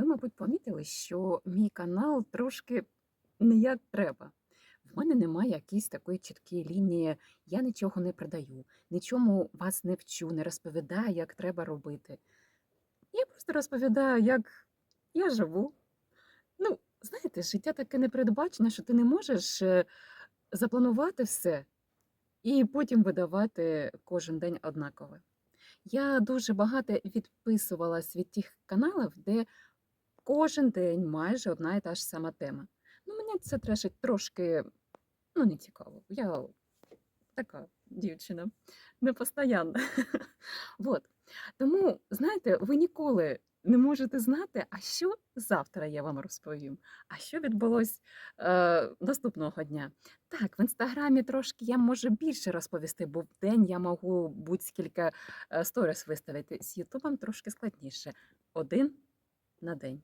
Ви, мабуть, помітили, що мій канал трошки не як треба. В мене немає якоїсь такої чіткої лінії, я нічого не продаю, нічому вас не вчу, не розповідаю, як треба робити. Я просто розповідаю, як я живу. Ну, знаєте, життя таке непередбачене, що ти не можеш е, запланувати все і потім видавати кожен день однакове. Я дуже багато відписувалась від тих каналів, де кожен день майже одна і та ж сама тема. Ну, мені це трешить трошки ну, не цікаво. Я така дівчина, непостоянна. Вот. Тому, знаєте, ви ніколи не можете знати, а що завтра я вам розповім, а що відбулось е, наступного дня. Так, в інстаграмі трошки я можу більше розповісти, бо в день я можу будь-скільки е, сторіс виставити. З Ютубом трошки складніше. Один на день.